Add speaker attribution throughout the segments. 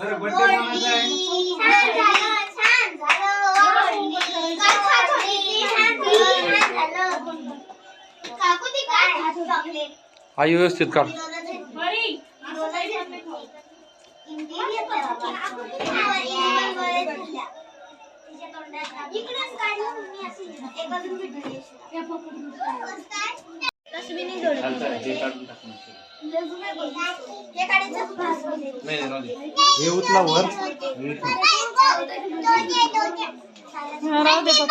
Speaker 1: बरं बर्थडे कोणाचा आहे
Speaker 2: छान झालं छान झालं काका थोडी छान झालं काकू ती काय चॉकलेट
Speaker 3: आई व्यवस्थित काढ
Speaker 1: चालतं हे हे उचला वर हे.
Speaker 2: राहू दे
Speaker 1: थांब.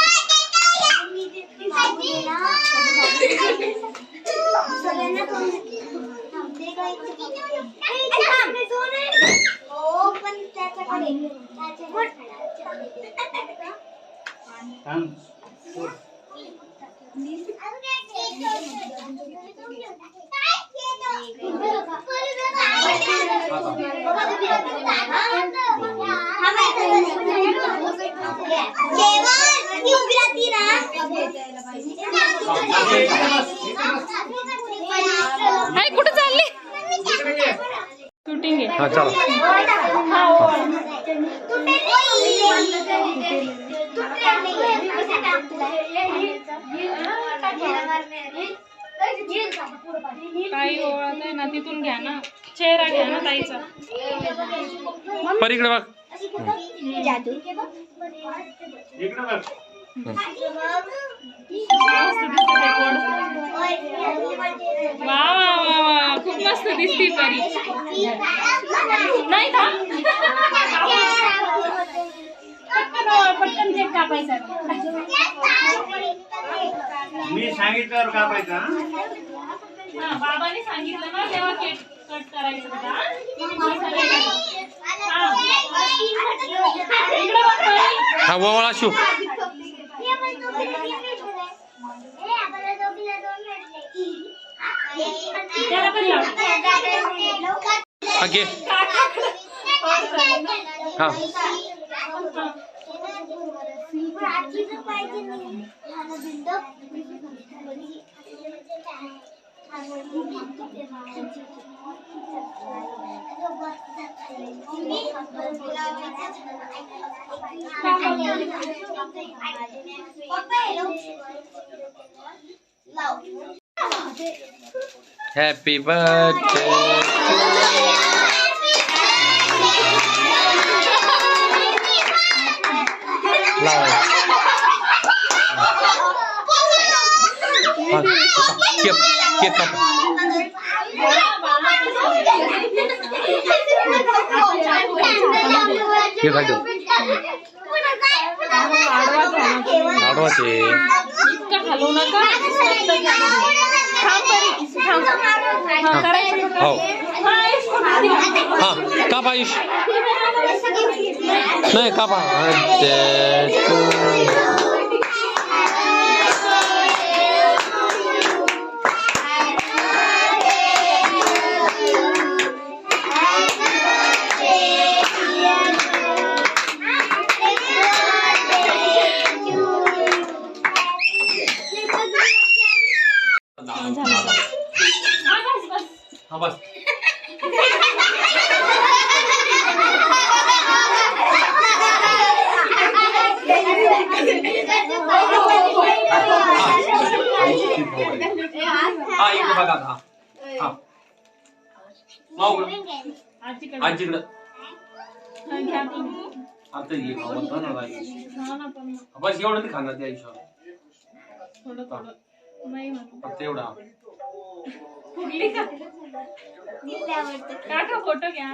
Speaker 4: कुठे चालली. शूटिंग आहे.
Speaker 3: हा चला.
Speaker 4: काही ओळख आहे ना तिथून घ्या ना. चेहरा घ्या ना ताईचा.
Speaker 3: पर इकडे बघ.
Speaker 2: जादू
Speaker 1: इकडे बघ.
Speaker 4: मस्त दिसते वा वा वा वा. खूप मस्त दिसती परी. नाही का? पटकन पटकन केक कापायचा.
Speaker 1: मी सांगितल्यावर कापायचा हा?
Speaker 4: बाबाने सांगितलं ना तेव्हा केक कट करायचं होता हा. इकडे बघ परी.
Speaker 3: हा वळा शिव
Speaker 2: त्याला पण लाव.
Speaker 3: हा घे हा हॅपी बर्थडे हा केक केक काप केक आडवाच आहे
Speaker 4: इतकं हलवू नका थांब हा, का?
Speaker 3: हो
Speaker 4: हा,
Speaker 3: हा नाही कापा Birthday बघा. हा. हा माऊ.
Speaker 4: आजीकडे.
Speaker 3: आजीकडं
Speaker 4: हा, घ्या तुम्ही.
Speaker 3: आता ये खाऊ बघ ना बाई.
Speaker 4: हा ना, पण मग.
Speaker 3: बस एवढं नाही खाणार त्या हिशोबाने.
Speaker 4: थोडं थोडं. नाही म्हणत.
Speaker 3: फक्त एवढा
Speaker 4: फुगली का? काका फोटो घ्या.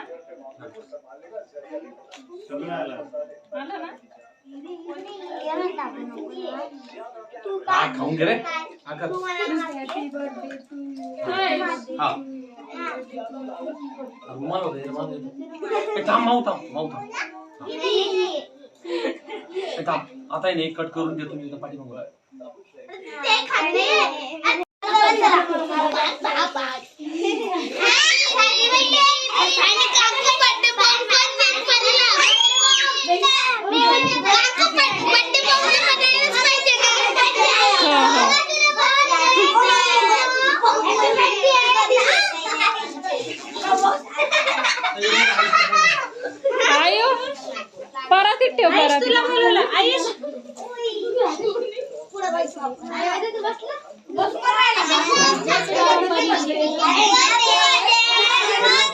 Speaker 1: सगळं आलं
Speaker 4: आलं ना?
Speaker 3: हा खाऊन घे रे. हा कर.
Speaker 4: होय.
Speaker 3: रुमाल होते रुमाल थांब माऊ थांब माऊ थांब. थांब. आता एक कट करून देतो मी इथं पाठीमागं.
Speaker 4: ठेव
Speaker 3: आयुष तुला
Speaker 4: परत
Speaker 3: बोलवलं आयुष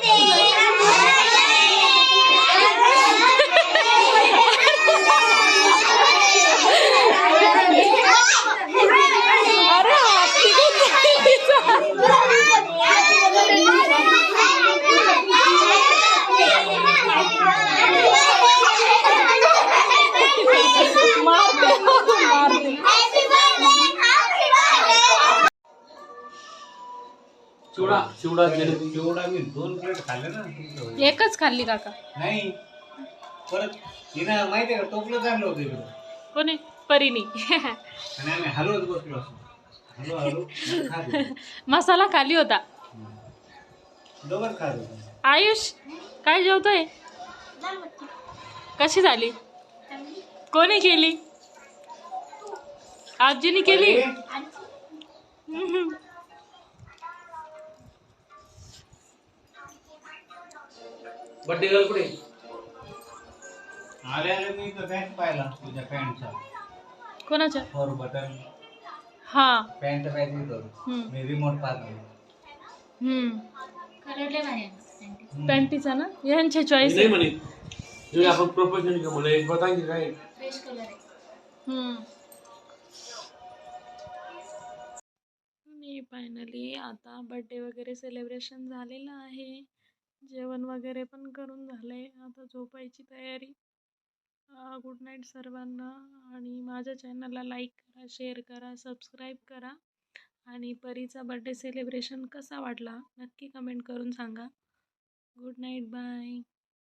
Speaker 4: अरे
Speaker 5: चिवडा चिवडा जिलेबी
Speaker 6: मी दोन प्लेट खाल्ले ना। तुमचं.
Speaker 4: एकच खाल्ली काका।
Speaker 6: नाही परत तिनं माहितीये का? टोपलं चांगलं होतं इकडं.
Speaker 4: कोणी? परीनी.
Speaker 6: आणि आम्ही हलवत बसलो असतो. हलू हलू मग खात होतो.
Speaker 4: मसाला खाली होता.
Speaker 6: दोघंच खात होतो.
Speaker 4: आयुष काय जेवतोय? कशी झाली? कोणी केली? आजीने केली?
Speaker 5: बड्डे गर्ल कुठे?
Speaker 6: आले आले मी तर पॅन्ट पाहिला तुझ्या पॅन्टचा
Speaker 4: कोणाच्या?
Speaker 6: Four button.
Speaker 4: हा.
Speaker 6: पॅन्ट पाहिजे तर
Speaker 4: हम्म.
Speaker 6: मी रिमोट
Speaker 4: हम्म. पॅन्टीचा ना? यांचे चॉईस
Speaker 5: नाही म्हणे. तुम्ही आपण प्रोफेशनल का म्हणे बतांगी काय.
Speaker 4: हम्म. आणि फायनली आता बर्थडे वगैरे सेलिब्रेशन झालेलं आहे. जेवण वगैरे पण करून झालं आहे आता झोपायची तयारी. गुड नाईट सर्वांना आणि माझ्या चॅनलला लाईक करा शेअर करा सबस्क्राईब करा. आणि परीचा बर्थडे सेलिब्रेशन कसा वाटला नक्की कमेंट करून सांगा. Good night bye